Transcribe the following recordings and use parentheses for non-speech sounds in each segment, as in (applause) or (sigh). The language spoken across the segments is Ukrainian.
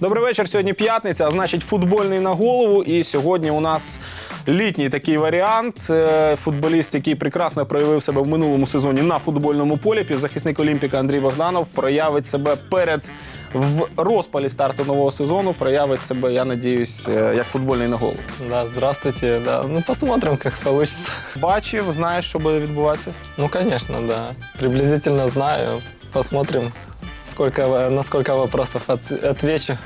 Добрий вечір. Сьогодні п'ятниця, а значить футбольний на голову. І сьогодні у нас літній такий варіант. Е, Футболіст, який прекрасно проявив себе в минулому сезоні на футбольному полі. Півзахисник Олімпіка Андрій Богданов проявить себе перед в розпалі старту нового сезону. Проявить себе, я надіюсь, е, як футбольний на голову. Да, здравствуйте. Да. Ну, посмотрим, как получится. Бачив, знаєш, що буде відбуватися. Ну, конечно, да. Приблизительно знаю. Посмотрим, сколько, на сколько вопросов от- отвечу.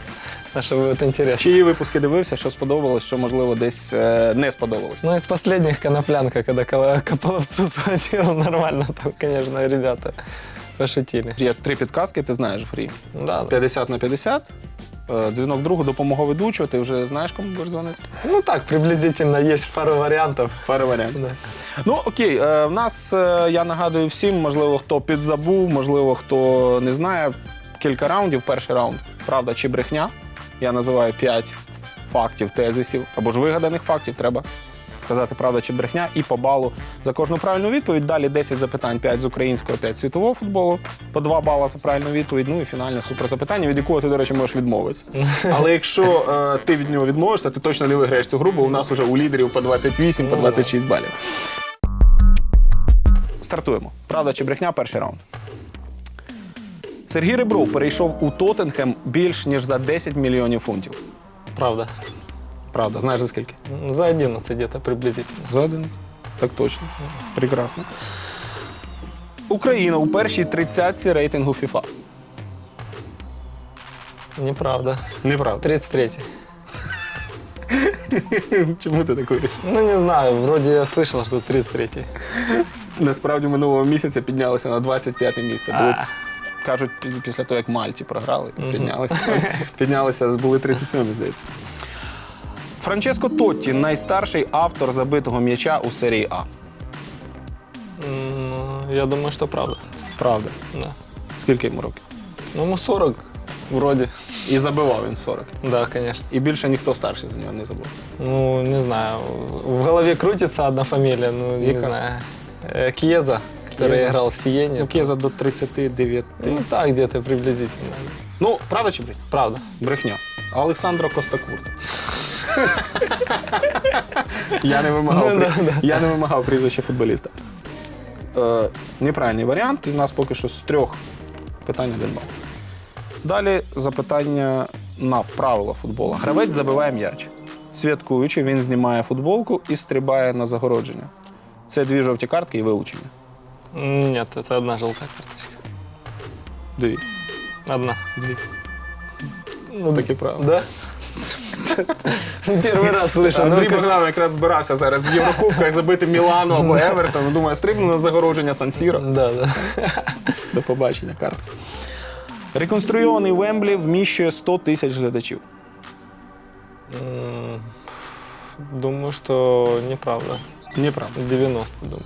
наше что будет интересно. Чиї випуски дивився, що сподобалось, що можливо десь е, не сподобалось. Ну, из последних Коноплянка, когда Копаловцу (laughs) звонив, нормально там, конечно, ребята пошутили. Є три підказки, ти знаєш в грі. Да. 50 на 50. Е, Дзвінок другу, допомога ведучого. Ти вже знаєш, кому будеш дзвонити? Ну, так, приблизительно есть пару варіантів. Пару варіантів. Да. Ну окей, е, в нас е, я нагадую всім, можливо, хто підзабув, можливо, хто не знає. Кілька раундів. Перший раунд правда чи брехня. Я називаю п'ять фактів, тезисів або ж вигаданих фактів. Треба сказати правда чи брехня, і по балу за кожну правильну відповідь. Далі 10 запитань, 5 з українського, 5 з світового футболу, по 2 бала за правильну відповідь. Ну і фінальне суперзапитання, від якого ти, до речі, можеш відмовитися. (laughs) Але якщо е, ти від нього відмовишся, ти точно не виграєш цю гру, бо у нас вже у лідерів по 28, по 26 балів. Стартуємо. Правда чи брехня, перший раунд. Сергій Ребров перейшов у Тоттенхем більш ніж за 10 мільйонів фунтів. Правда. Правда, знаєш за скільки? За 11 где-то приблизительно. За 11. Так точно. Прекрасно. Україна у першій тридцятці рейтингу FIFA. Неправда. Неправда. 33 (laughs) Чому ти так говориш? Ну, не знаю, вроде я слышал, что 33 Насправді минулого місяця піднялися на 25 місце. Були, кажуть, пі- після того, як Мальті програли, піднялися. піднялися, були 37, здається. Франческо Тотті найстарший автор забитого м'яча у серії А. Ну, я думаю, что правда. Правда. Да. Скільки йому років? Ну, ему 40 вроде. І забивав він 40. Да, конечно. І більше ніхто старший за нього не забув. Ну, не знаю. В голове крутится одна фамилия, ну, не Яка? знаю. Кьеза, который Кьеза. играл в Сиене. Ну, Кєза до 39. Ну, так, где-то приблизительно. Ну, правда чи брехня? Правда. Брехня. Олександро Костакурт. Я не вимагав, Ну, при- да, я не вимагав прізвища футболіста. Е, неправильний варіант. І в нас поки що з трьох питань один бал. Далі запитання на правила футболу. Гравець забиває м'яч. Святкуючи, він знімає футболку і стрибає на загородження. Це дві жовті картки і вилучення. Нет, это одна желтая карточка. Дві. Одна. Дві. Ну, Таке правило. Да? Первый раз слышу. Андрій Богдан якраз збирався зараз в Єврокубках забити Мілану або Евертон. Думаю, стрибну на загородження Сан-Сіро. Да, да. До побачення, карт. Реконструйований Вемблі вміщує 100 тисяч глядачів. Думаю, что неправда. Неправда. 90, думаю,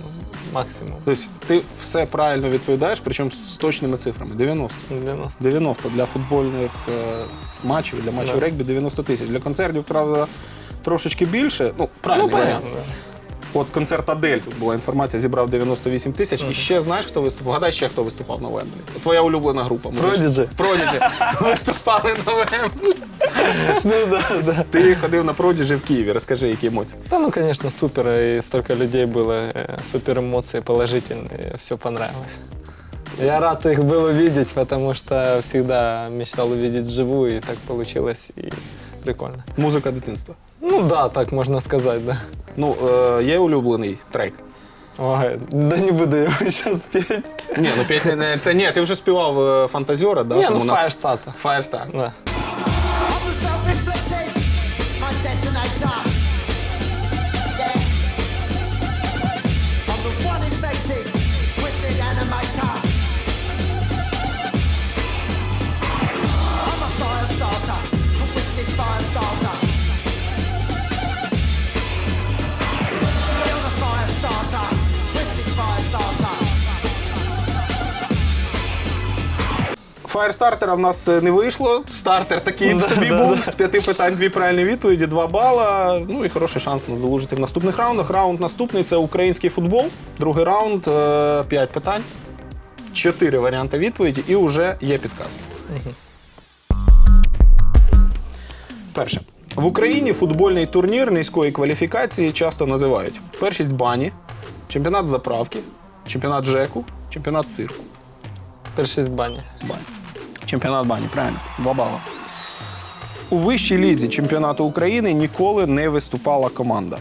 максимум. Тобто ти все правильно відповідаєш, причому з точними цифрами. 90. 90. 90 для футбольних е, матчів, для матчів Да. регбі 90 тисяч. Для концертів, правда, трошечки більше. Ну, правильно. Ну, понятно. От концерт Адель, тут була інформація, зібрав 98 тисяч. І ще знаєш, хто виступав? Гадай ще хто виступав на Вемблі. Твоя улюблена група. Prodigy. Продіджі. (laughs) Виступали на Вемблі. Ну да, да. Ти ходив на Продіджі в Києві. Розкажи, які емоції. Да, ну, конечно, супер. И столько людей было, э, супер эмоции положительные, все понравилось. Я рад их был увидеть, потому что всегда мечтал увидеть вживую, и так получилось, и прикольно. Музика дитинства. Ну да, так можно сказать, да. Ну, е, є улюблений трек. Ой, да не буду его сейчас петь. Ні, ну п'ять не- не це ні, ти вже співав е, фантазіора, да? Не, там ну у нас- Firestarter. Firestar. Да. Фаєрстартера в нас е, не вийшло. Стартер такий Да, собі да, був. да. З п'яти питань дві правильні відповіді, два бала. Ну і хороший шанс надолужити в наступних раундах. Раунд наступний це український футбол. Другий раунд е, п'ять питань, чотири варіанти відповіді, і вже є підказка. Перше. В Україні футбольний турнір низької кваліфікації часто називають першість бані, чемпіонат заправки, чемпіонат ЖЕКу, чемпіонат цирку. Першість бані. Бані. Чемпіонат бані, правильно. Два бала. У вищій лізі чемпіонату України ніколи не виступала команда.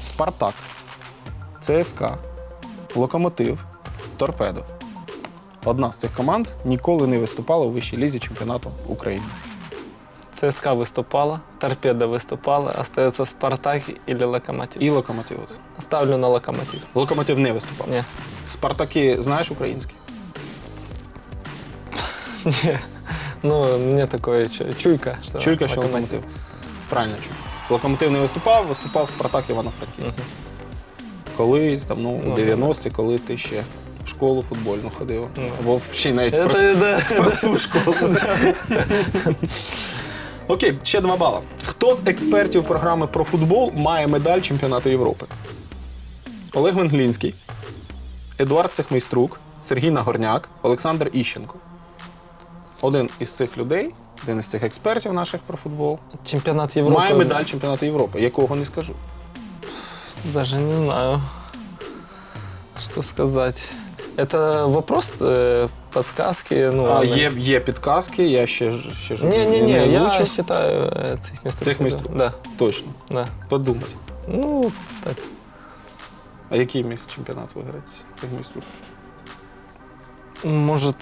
Спартак, ЦСКА, Локомотив, Торпедо. Одна з цих команд ніколи не виступала у вищій лізі чемпіонату України. ЦСКА выступала, Торпеда выступала, остается Спартак или Локомотив. І Локомотив. Ставлю на Локомотив. Локомотив не виступав. Не. Спартаки, знаєш український? Не. Ну, мне такое чу- чуйка, что Чуйка, що локомотив. Правильно чуйка. Локомотив не виступав, виступав Спартак Івано-Франківськ. Колись там, ну, у 90-ті, коли ти ще в школу футбольну ходив. Або ще й навіть в Это, да. в просту школу. (laughs) Окей, ще два бала. Хто з експертів програми про футбол має медаль чемпіонату Європи? Олег Венглінський, Едуард Цехмейструк, Сергій Нагорняк, Олександр Іщенко Один із цих людей, один із цих експертів наших про футбол, Чемпионат Европы. має медаль чемпіонату Європи, якого не скажу. Даже не знаю, что сказать. Это вопрос, э, подсказки. Ну, А, ладно. є, є підказки, я ще, ж- ще ж Не-не-не, я озвучив. считаю э, цих Цих міструк? Да, Точно. да. Подумати. Ну, так. А який міг чемпіонат виграти цих майстрів? Может,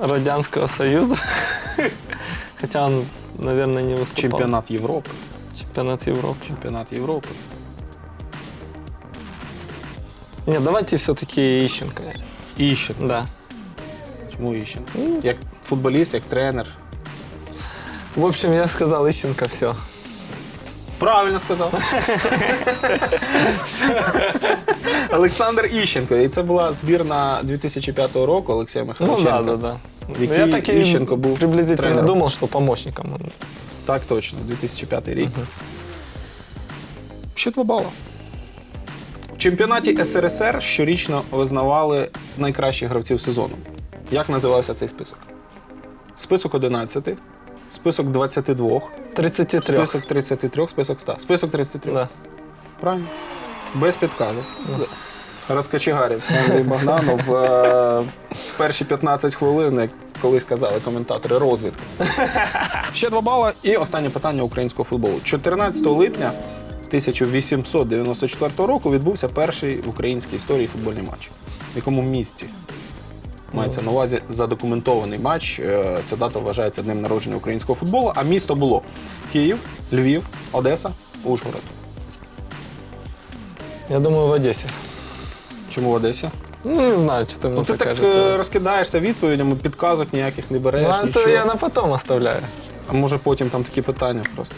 Радянского Союза. (laughs) Хотя он, наверное, не выступал. Чемпіонат Європи. Чемпионат Европы. Чемпіонат Європи. Нет, давайте все-таки Ищенко. Іщенко. Да. Чому Іщенко? Як футболіст, як тренер. В общем, я сказал Ищенко, все. Правильно сказав. Олександр Іщенко. І це була збірна 2005 року Олексія Ну Михайловиченка. да, да, да. Який я так и Ищенко был приблизительно тренером. думал, что помощником. он. Так точно, 2005 рік. Ще два бала. В чемпіонаті СРСР щорічно визнавали найкращих гравців сезону. Як називався цей список? Список 11, список 22, 33. список 33, список 100. Список 33. Да. Правильно. Без підказок. Розкачегарився Андрій Богданов е, перші 15 хвилин, як колись казали коментатори, розвідка. (laughs) Ще два бала. І останнє питання українського футболу. 14 липня 1894 року відбувся перший в українській історії футбольний матч. В якому місті? Мається на увазі задокументований матч. Е, Ця дата вважається днем народження українського футболу. А місто було Київ, Львів, Одеса, Ужгород. Я думаю, в Одессе. Чому в Одесі? Ну, не знаю, что-то мне Ну, ти так е, розкидаєшся відповідями, підказок ніяких не береш, Ну, нічого. то я на потом оставляю. А може потім там такі питання просто.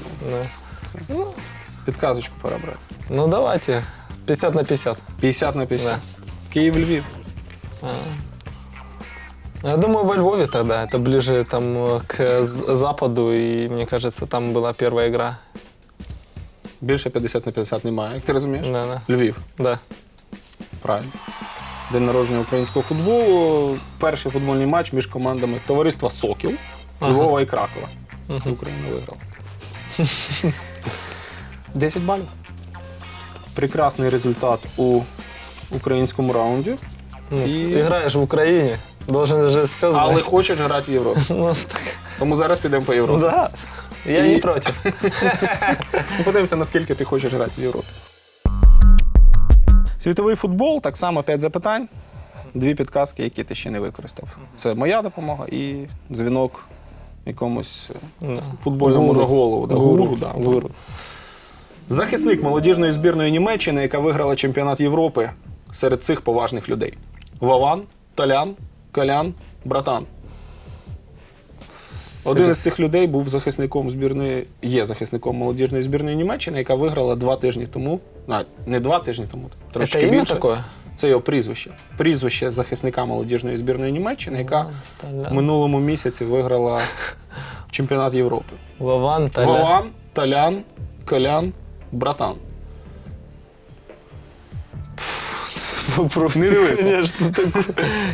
Ну, Підказочку пора брати. ну, давайте. 50 на 50. 50 на 50. Да. Київ, Львів. Я думаю, во Львове тогда. Это ближе там э, к з- западу, и мне кажется, там была первая игра. Більше 50 на 50 немає. Як ти розумієш? Да, да. Львів. Да. Правильно. День народження українського футболу. Перший футбольний матч між командами товариства Сокіл, Львова і Кракова. Україна виграла. (laughs) 10 балів. Прекрасний результат у українському раунді. Ну, І- Играешь в Украине, должен же все знать. Але хочеш грати в Європі. (laughs) Ну, так, Тому зараз підемо по Європі. да. Я И- не против. Ну, (laughs) Подивимося, наскільки ти хочеш грати в Європі. Світовий футбол, так само 5 запитань, дві підказки, які ти ще не використав. Це моя допомога і дзвінок якомусь е, Да. футбольному Гуру. голову. Да, Гуру, гуру, да. гуру. Захисник молодіжної збірної Німеччини, яка виграла чемпіонат Європи серед цих поважних людей: Вован, Толян, Колян, Братан. Один із цих людей був захисником збірної, є захисником молодіжної збірної Німеччини, яка виграла два тижні тому. А, не два тижні тому, трошки Это имя більше. такое? Це його прізвище. Прізвище захисника молодіжної збірної Німеччини, яка в минулому місяці виграла чемпіонат Європи. Вован, Толя. Вован, Толян, Колян, Братан. (laughs) Вопрос, Не дивился. конечно, такой.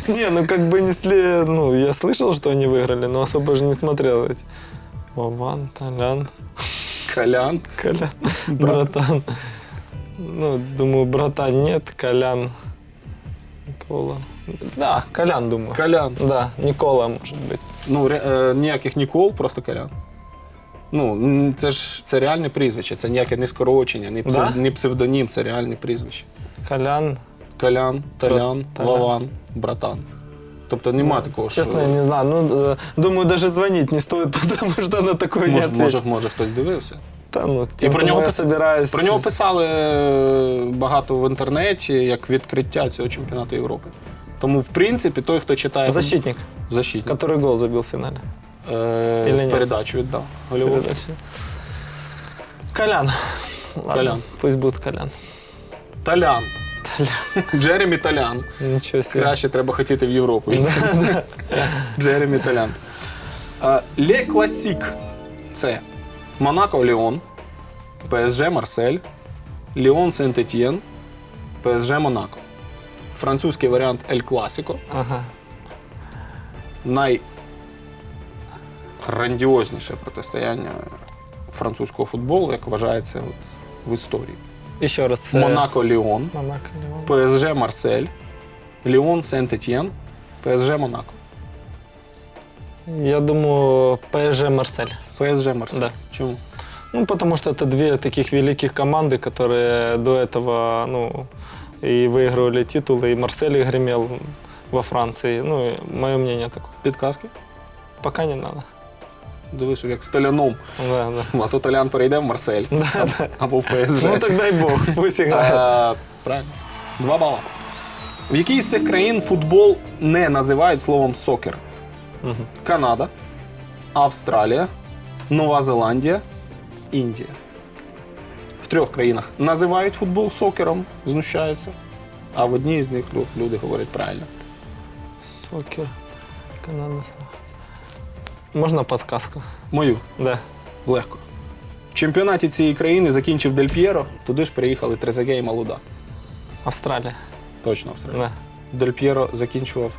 Не, ну как бы не сли... Ну, я слышал, что они выиграли, но особо же не смотрел. эти. Вован, Толян, Колян. Колян, (laughs) братан. Ну, думаю, братан нет, Колян, Никола. Да, Колян, думаю. Колян. Да, Никола, может быть. Ну, ре- е, ніяких Нікол, просто Колян. Ну, м, це ж це реальне прізвище, це ніяке не скорочення, не, псев, Да? не псевдонім, це реальне прізвище. Колян. Колян, Толян, Толян. Вован, братан. Тобто нема такого, що Честно, я не знаю. Ну, э, думаю, даже звонить не стоит, (laughs) потому что на такое не може, ответит. може, може хтось дивився. Да, ну, І тем, про кому нього, я пис- собираюсь... про нього писали е, багато в інтернеті як відкриття цього чемпіонату Європи. Тому, в принципі, той, хто читає Защитник, защитник который гол забил в финале. е, Или ні? передачу віддав. Гольову. Передачи. Колян. Ладно, Колян. Пусть будет Колян. Талян. Джеремі Талян. Ничего себе. Краще треба хотіти в Європу. Джеремі Талян. Ле Класік це Монако Ліон, ПСЖ Марсель, Ліон Сент-Етьєн, ПСЖ Монако. Французький варіант Ель Класіко. Ага. найграндіозніше протистояння французького футболу, як вважається от, в історії. Еще раз. э, Монако Ліон, Монако, Леон. ПСЖ Марсель, Ліон Сент-Етьєн, ПСЖ Монако. Я думаю, ПСЖ Марсель. ПСЖ Марсель. Да. Чому? Ну, потому что это две таких великих команды, которые до этого, ну, и выигрывали титулы, и Марсель гремел во Франции. Ну, и мое мнение такое. Підказки? Пока не надо. Дивись, як з Толяном. Да, да. А то Толян перейде в Марсель або в ПСЖ. Ну, так дай бог, (laughs) пусть. Е, Правильно. Два бала. В якій з цих країн футбол не називають словом сокер? Канада, Австралія, Нова Зеландія, Індія. В трьох країнах називають футбол сокером, знущаються, а в одній з них люди говорять правильно. Сокер. Канада. Можно подсказку? Мою Да. легко. В чемпіонаті цієї країни закінчив Дель П'єро, туди ж приїхали Трезеге і Малуда. Австралия. Точно Австралія. Да. Дель П'єро закінчував.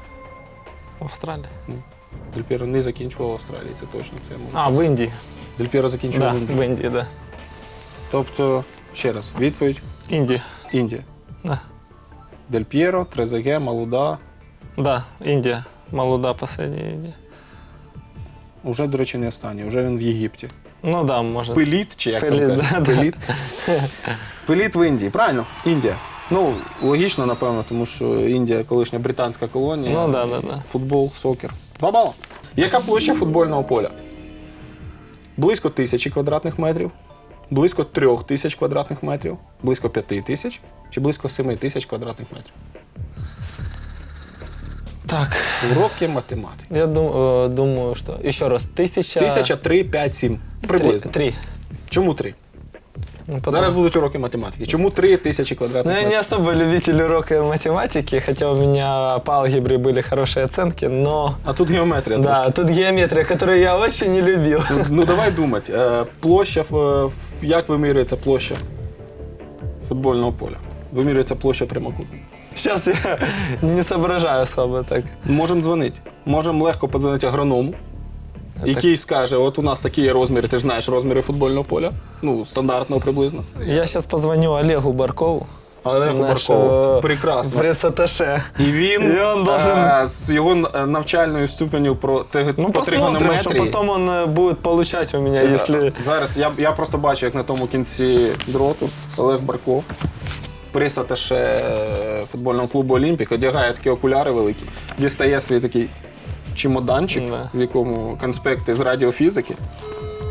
Австралия. Дель П'єро не закінчував Австралії, це точно це можна. А, в Индии. Дель П'єро закінчував Да, в Індії. в Индии, да. Тобто, ще раз, відповідь Индия. Індія. Да. Дель П'єро, Трезеге, Малуда. Да, Индия. Малуда последняя Индия. Уже, до речі, не останній, вже він в Єгипті. Ну да, может. Пеліт, чи як там кажуть? да, да. Пеліт. (laughs) Пеліт в Індії. Правильно? Індія. Ну, логічно, напевно, тому що Індія колишня британська колонія. Ну да, да, да. Футбол, сокер. Два бала. Яка площа футбольного поля? Близько тисячі квадратних метрів, близько трьох тисяч квадратних метрів, близько п'яти тисяч чи близько семи тисяч квадратних метрів. Так, Уроки математики. я дум- э, думаю, что... Еще раз, тысяча... Тисяча, три, п'ять, сім. Приблизно. Три. три. Чому три? Ну, потом- Зараз будуть уроки математики. Чому три тисячі Ну, квадратних я не метрів? особо любитель урока математики, хотя у меня по алгебре были хорошие оценки, но... А тут геометрія. Да, тут геометрия, которую я очень не любил. трошки. Ну давай думати. Е, Площа, в- в- як вимірюється площа футбольного поля? Вимірюється площа прямокутника. Сейчас я не соображаю особо так. Можемо дзвонити. Можемо легко подзвонити агроному, який скаже: от у нас такі розміри, ти ж знаєш розміри футбольного поля. Ну, стандартного приблизно. Я сейчас позвоню Олегу Баркову. Олегу Баркову. Прекрасно. Пресс-атташе. І він, І він должен- е, з його е, навчальною ступеню про тег- Ну, по тригонометрії. потом он э, будет получать у меня, Е, если... Зараз я, я просто бачу, як на тому кінці дроту Олег Барков, пресаташе е, футбольного клубу Олімпік, одягає такі окуляри великі, дістає свій такий чемоданчик, Да. в якому конспекти з радіофізики,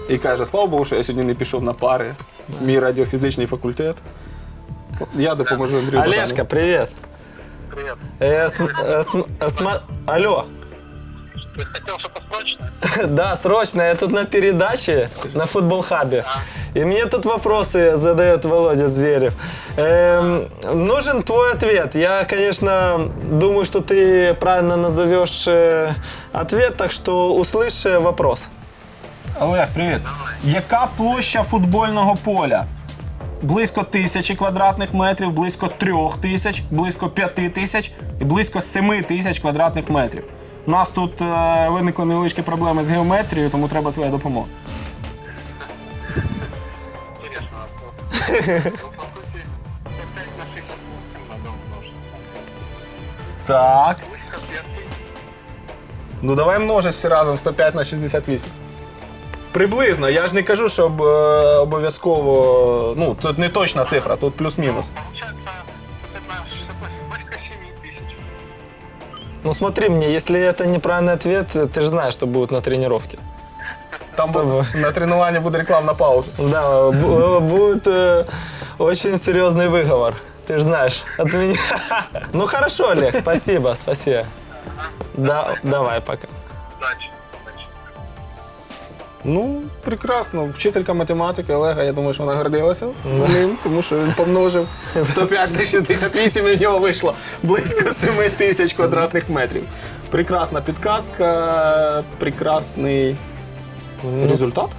і каже: Слава Богу, що я сьогодні не пішов на пари в мій радіофізичний факультет. Я допоможу Андрію. Олежка, Богданову. привет. Привет. Э, см- э, см- э, сма- Алло. Ты хотел что-то срочное? (laughs) Да, срочно, я тут на передаче на футбол хабе. И мне тут вопросы задает Володя Зверев. Эм, нужен твой ответ. Я, конечно, думаю, что ты правильно назовешь э, ответ, так что услышь э, вопрос. Олег, привіт. Яка площа футбольного поля? Близько тисячі квадратних метрів, близько трьох тисяч, близько п'яти тисяч і близько семи тисяч квадратних метрів. У нас тут е, виникли невеличкі проблеми з геометрією, тому треба твоя допомога. Интересно. По сути, 105 на 68 надо умножить. Так. Ну давай множить всі разом 105 на 68. Приблизно. Я ж не кажу, щоб е, обов'язково. Ну, тут не точна цифра, тут плюс-мінус. Ну смотри мне, если это неправильный ответ, ты же знаешь, что будет на тренировке. Там тобою. на тренуванні буде рекламна пауза. Да, бу- будет э, очень серьезный выговор. Ты же знаешь, от меня. (laughs) Ну хорошо, Олег, спасибо, спасибо. Да, давай, пока. Ну, прекрасно. Вчителька математики Олега, я думаю, що вона гордилася ним, тому що він помножив 105 на 68 і в нього вийшло близько 7 тисяч квадратних метрів. Прекрасна підказка, прекрасний результат.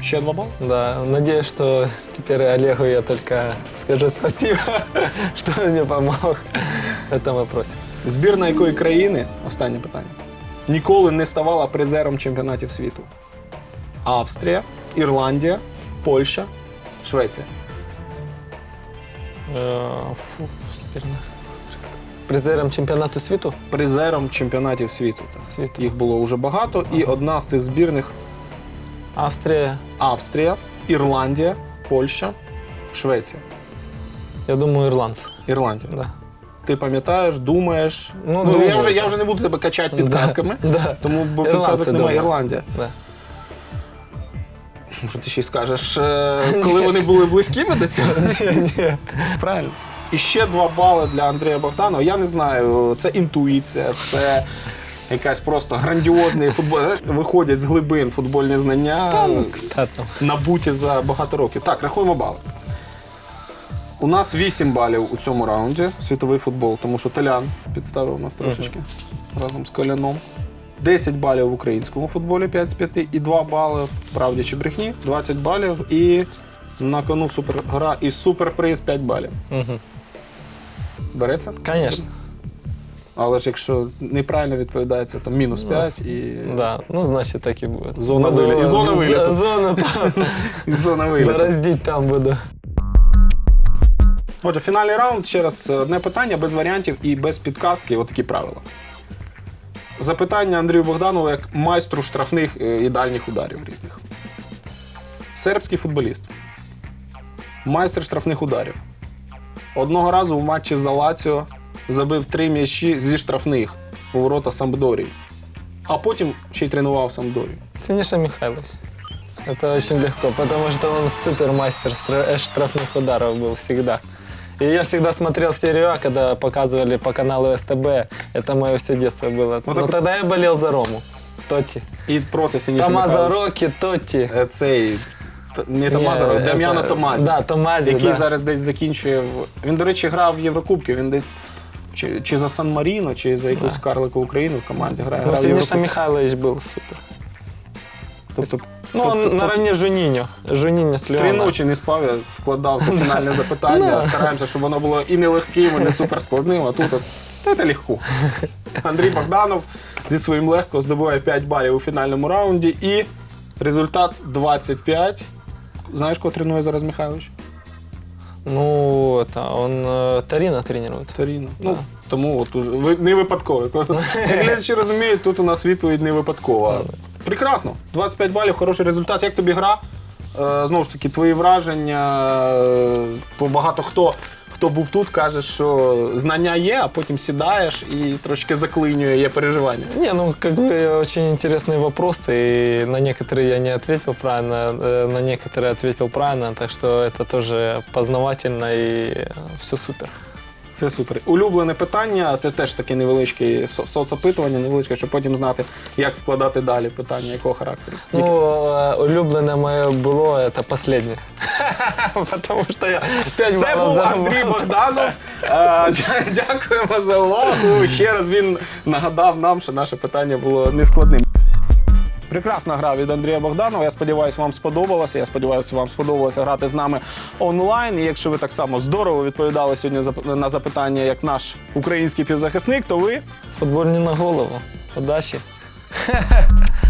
Ще два бали. Да, надеюсь, что теперь Олегу я только скажу спасибо, (laughs) что он мне помог в этом вопросе. Збірна якої країни, останнє питання, ніколи не ставала призером чемпіонатів світу? Австрія, Ірландія, Польща, Швеція. Э, фу, сборная. Призером чемпіонату світу? Призером чемпіонатів світу. так. Світу. Їх було вже багато, і одна з цих збірних Австрія. Австрія, Ірландія, Польща, Швеція. Я думаю, ірландці. Ірландія. Да. Ти пам'ятаєш, думаєш. Ну, я, думаю, вже, я так. вже не буду тебе качати підказками, Да. тому бо Ірландці, підказок немає. думаю. Ірландія. Да. Може, ти ще й скажеш, е, коли вони були близькими до цього? Ні. Правильно. І ще два бали для Андрія Богданова. Я не знаю, це інтуїція, це якась просто грандіозний футбол. Виходять з глибин футбольні знання, набуті за багато років. Так, рахуємо бали. У нас 8 балів у цьому раунді світовий футбол, тому що Толян підставив нас трошечки разом з Коляном. 10 балів в українському футболі 5 з 5 і 2 бали в правді чи брехні, 20 балів і на кону супергра і суперприз 5 балів. Береться? Конечно. Але ж якщо неправильно відповідається, то мінус 5 і Да, ну значит так и будет. Зона Буду- вылета. И зона з- Зона там. і (laughs) зона виліту. Бороздить там буду. Отже, фінальний раунд. Ще раз е, одне питання без варіантів і без підказки. Отакі правила Запитання Андрію Богданову як майстру штрафних е, і дальніх ударів різних. Сербський футболіст. Майстер штрафних ударів. Одного разу в матчі за Лаціо забив три м'ячі зі штрафних у ворота Сампдорії. А потім ще й тренував Сампдорію. Синиша Михайлович. Это очень легко, потому что он супермастер стра- э, штрафных ударов был всегда. И я всегда смотрел серию А, когда показывали по каналу СТБ. Это мое все детство было. Вот Но так вот тогда я болел за Рому. Тотти. І проти Сініша Томазо Михайловича. Роки, Тотти. Е, Цей т- не Томазо, Ні, а Дем'яно це- Томазі. да, Томазі, який да. зараз десь закінчує. в- Він, до речі, грав в Єврокубки. Він десь чи, чи за Сан Маріно, чи за якусь Карлику Україну в команді грає. Ну, грав в Синиша Єврокубки. Михайлович был супер. Тобто, Ну, тобто- он наравне Жунинho. Жунинho с Три ночі не спав, я складав це фінальне запитання. Стараємося, щоб воно було і не легким, і не суперскладним, а тут от, та це легко. Андрій Богданов зі своїм легко здобуває 5 балів у фінальному раунді і результат 25. Знаєш, кого тренує зараз Михайлович? Ну, это он э, Тарина тренирует. Торіно. Ну, тому от уже ви не випадково. (laughs) Глядачі розуміють, тут у нас відповідь не випадкова. Прекрасно. 25 балів, хороший результат. Як тобі гра? Е, знову ж таки, твої враження. Е, бо багато хто. Хто був тут, каже, що знання є, а потім сідаєш і трошки заклинює, є переживання. Не, ну как бы очень интересные вопросы, и на некоторые я не ответил правильно, э, на некоторые ответил правильно, так что это тоже познавательно и все супер. Це супер. Улюблене питання, це теж таке невеличке со- соцопитування, невеличке, щоб потім знати, як складати далі питання, якого характеру. Ну, э, улюбленное мое было это последнее. Потому что (laughs) я 5 Це баллов був Андрій заработал. Богданов. Е, дя- Дякуємо за увагу. Ще раз він нагадав нам, що наше питання було нескладним. Прекрасна гра від Андрія Богданова. Я сподіваюся, вам сподобалося. Я сподіваюся, вам сподобалося грати з нами онлайн. І якщо ви так само здорово відповідали сьогодні на запитання, як наш український півзахисник, то ви футбольні на голову. Удачи. (laughs)